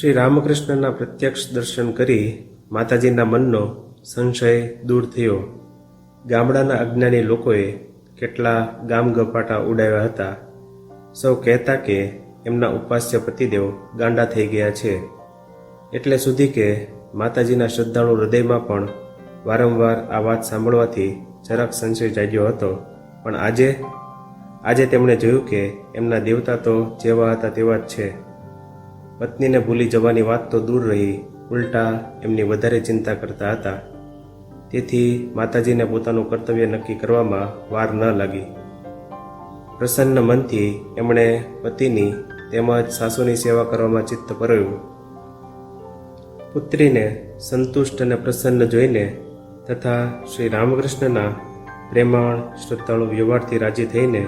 શ્રી રામકૃષ્ણના પ્રત્યક્ષ દર્શન કરી માતાજીના મનનો સંશય દૂર થયો. ગામડાના અજ્ઞાની લોકોએ કેટલા ગામ ગપાટા ઉડાવ્યા હતા. સૌ કહેતા કે એમના ઉપાસ્ય પતિદેવ ગાંડા થઈ ગયા છે. એટલે સુધી કે માતાજીના શ્રદ્ધાળુ હૃદયમાં પણ વારંવાર આ વાત સાંભળવાથી જરાક સંશય જાગ્યો હતો. પણ આજે આજે તેમણે જોયું કે એમના દેવતા તો જેવા હતા તેવા જ છે. પત્નીને ભૂલી જવાની વાત તો દૂર રહી. ઉલટા એમની વધારે ચિંતા કરતા હતા. તેથી માતાજીને પોતાનું કર્તવ્ય નક્કી કરવામાં વાર ન લાગી. પ્રસન્ન મનથી એમણે પતિની તેમજ સાસુની સેવા કરવામાં ચિત્ત પરોયું પુત્રીને સંતુષ્ટ અને પ્રસન્ન જોઈને તથા શ્રી રામકૃષ્ણના પ્રેમાળ, શ્રદ્ધાળુ વ્યવહારથી રાજી થઈને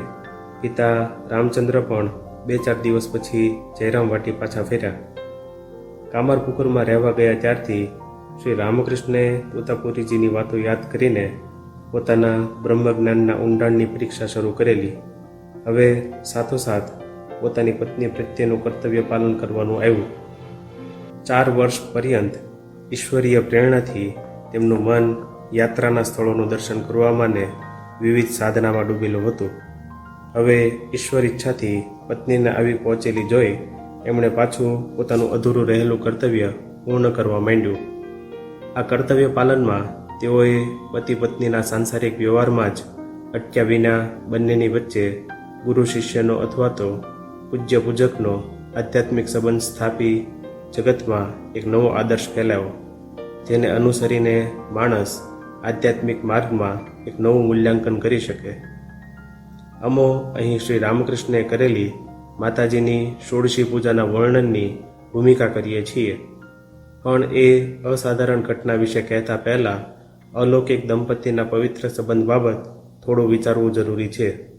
પિતા રામચંદ્ર પણ બે ચાર દિવસ પછી જયરામ વાટી પાછા ફેર્યા. કામરપુકુરમાં રહેવા ગયા ત્યારથી શ્રી રામકૃષ્ણે તોતાપુરીજીની વાતો યાદ કરીને પોતાના બ્રહ્મજ્ઞાનના ઊંડાણની પરીક્ષા શરૂ કરેલી. હવે સાથોસાથ પોતાની પત્ની પ્રત્યેનું કર્તવ્ય પાલન કરવાનું આવ્યું. ચાર વર્ષ પર્યંત ઈશ્વરીય પ્રેરણાથી તેમનું મન યાત્રાના સ્થળોનું દર્શન કરવામાં ને વિવિધ સાધનામાં ડૂબેલું હતું. હવે ઈશ્વર ઈચ્છાથી પત્નીને આવી પહોંચેલી જોઈ એમણે પાછું પોતાનું અધૂરું રહેલું કર્તવ્ય પૂર્ણ કરવા માંડ્યું. આ કર્તવ્ય પાલનમાં તેઓએ પતિ પત્નીના સાંસારિક વ્યવહારમાં જ અટક્યા વિના બંનેની વચ્ચે ગુરુ શિષ્યનો અથવા તો પૂજ્ય પૂજકનો આધ્યાત્મિક સંબંધ સ્થાપી જગતમાં એક નવો આદર્શ ફેલાયો. જેને અનુસરીને માણસ આધ્યાત્મિક માર્ગમાં એક નવું મૂલ્યાંકન કરી શકે. અમો અહીં શ્રી રામકૃષ્ણે કરેલી માતાજીની ષોડશી પૂજાના વર્ણનની ભૂમિકા કરીએ છીએ. પણ એ અસાધારણ ઘટના વિશે કહેતા પહેલાં અલૌકિક દંપતીના પવિત્ર સંબંધ બાબત થોડું વિચારવું જરૂરી છે.